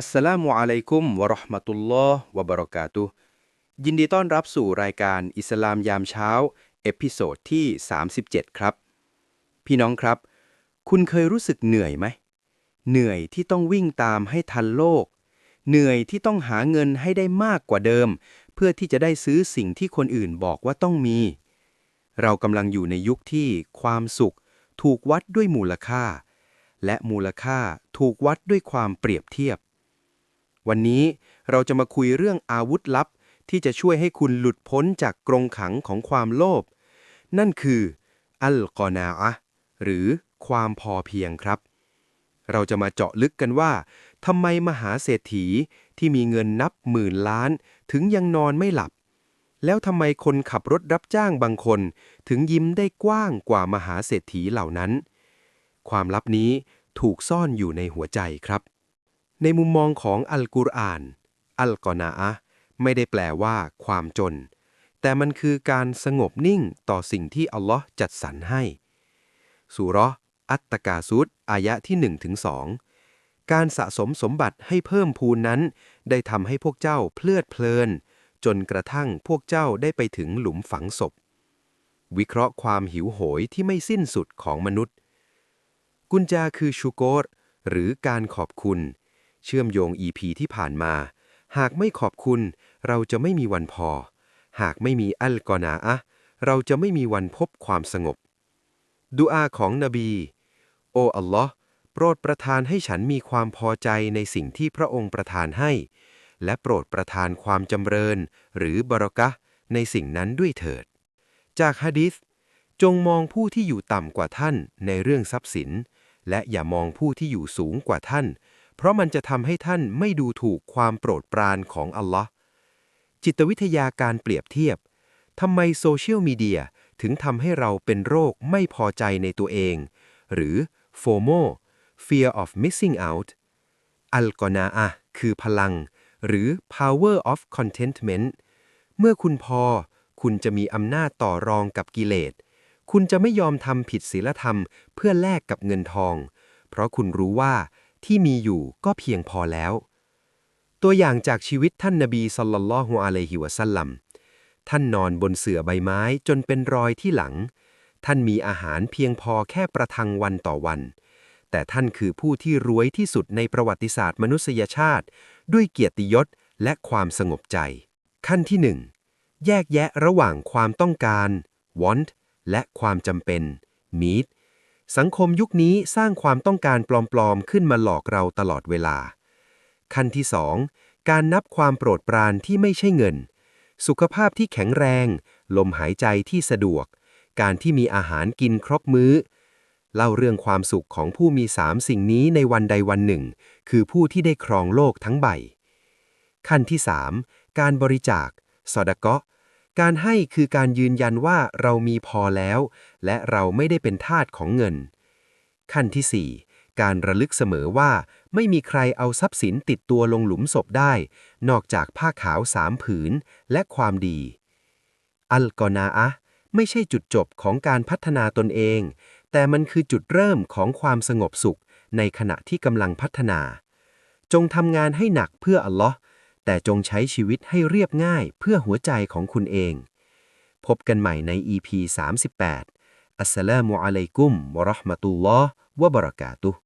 อัสสลามุอะลัยกุมวะราะห์มะตุลลอฮ์วะบะเราะกาตุยินดีต้อนรับสู่รายการอิสลามยามเช้า เอพิโซดที่ 37 ครับ พี่น้องครับ คุณเคยรู้สึกเหนื่อยไหม เหนื่อยที่ต้องวิ่งตามให้ทันโลก เหนื่อยที่ต้องหาเงินให้ได้มากกว่าเดิม เพื่อที่จะได้ซื้อสิ่งที่คนอื่นบอกว่าต้องมี เรากำลังอยู่ในยุคที่ความสุข ถูกวัดด้วยมูลค่า และมูลค่าถูกวัดด้วยความเปรียบเทียบ วันนี้เราจะมาคุยเรื่องอาวุธลับ ที่จะช่วยให้คุณหลุดพ้นจากกรงขังของความโลภ นั่นคือ อัลกอนาอะห์หรือความพอเพียงครับ เราจะมาเจาะลึกกันว่าทำไมมหาเศรษฐีที่มีเงินนับหมื่นล้าน ถึงยังนอนไม่หลับ แล้วทำไมคนขับรถรับจ้างบางคน ถึงยิ้มได้กว้างกว่ามหาเศรษฐีเหล่านั้น ความลับนี้ถูกซ่อนอยู่ในหัวใจครับ ในมุมมองของอัลกุรอาน อัลกอนาอะไม่ได้แปลว่าความจน แต่มันคือการสงบนิ่งต่อสิ่งที่อัลลอฮ์จัดสรรให้สุราะห์อัตตกาซุดอายะที่1ถึง2การสะสมสมบัติให้เพิ่มพูนนั้น ได้ทำให้พวกเจ้าเพลิดเพลิน จนกระทั่งพวกเจ้าได้ไปถึงหลุมฝังศพ วิเคราะห์ความหิวโหยที่ไม่สิ้นสุดของมนุษย์ กุญจาคือชูโกรหรือการขอบคุณ เชื่อมโยง EP ที่ผ่านมา หากไม่ขอบคุณ เราจะไม่มีวันพอ หากไม่มีอัลกอนาอะเราจะไม่มีวันพบความสงบดุอาของนบี โออัลลอฮ์โปรดประทานให้ฉันมีความพอใจในสิ่งที่พระองค์ประทานให้ และโปรดประทานความจำเริญ หรือบารกะในสิ่งนั้นด้วยเถิด จากฮะดิษจงมองผู้ที่อยู่ต่ำกว่าท่านในเรื่องทรัพย์สิน และอย่ามองผู้ที่อยู่สูงกว่าท่าน เพราะมันจะทำให้ท่านไม่ดูถูกความโปรดปรานของอัลลอฮ์จิตวิทยาการเปรียบเทียบทำไมโซเชียลมีเดียถึงทำให้เราเป็นโรคไม่พอใจในตัวเอง หรือ FOMO Fear of Missing Out อัลกอนาอะคือพลัง หรือ Power of Contentment เมื่อคุณพอ คุณจะมีอำนาจต่อรองกับกิเลส คุณจะไม่ยอมทำผิดศีลธรรมเพื่อแลกกับเงินทอง เพราะคุณรู้ว่า ที่มีอยู่ก็เพียงพอแล้ว ตัวอย่างจากชีวิตท่านนบีสัลลัลลอฮุอะลัยฮิวะสัลลัมท่านนอนบนเสื่อใบไม้จนเป็นรอยที่หลัง ท่านมีอาหารเพียงพอแค่ประทังวันต่อวัน แต่ท่านคือผู้ที่รวยที่สุดในประวัติศาสตร์มนุษยชาติ ด้วยเกียรติยศและความสงบใจ ขั้นที่หนึ่งแยกแยะระหว่างความต้องการ want และความจำเป็น need สังคมยุคนี้สร้างความต้องการปลอมๆ ขึ้นมาหลอกเราตลอดเวลา ขั้นที่สองการนับความโปรดปรานที่ไม่ใช่เงิน สุขภาพที่แข็งแรง ลมหายใจที่สะดวก การที่มีอาหารกินครบมื้อ เล่าเรื่องความสุขของผู้มีสามสิ่งนี้ในวันใดวันหนึ่ง คือผู้ที่ได้ครองโลกทั้งใบ ขั้นที่สามการบริจาค สอดเกาะ การให้คือการยืนยันว่าเรามีพอแล้ว และเราไม่ได้เป็นทาสของเงิน ขั้นที่ 4 การระลึกเสมอว่าไม่มีใครเอาทรัพย์สินติดตัวลงหลุมศพได้ นอกจากผ้าขาวสามผืนและความดี อัลกอนาอะไม่ใช่จุดจบของการพัฒนาตนเอง แต่มันคือจุดเริ่มของความสงบสุขในขณะที่กำลังพัฒนา จงทำงานให้หนักเพื่ออัลลอฮ์ แต่จงใช้ชีวิตให้เรียบง่ายเพื่อหัวใจของคุณเอง พบกันใหม่ใน EP 38อัสสลามุอะลัยกุมวะราะห์มะตุลลอฮ์วะบะเราะกาตุฮ์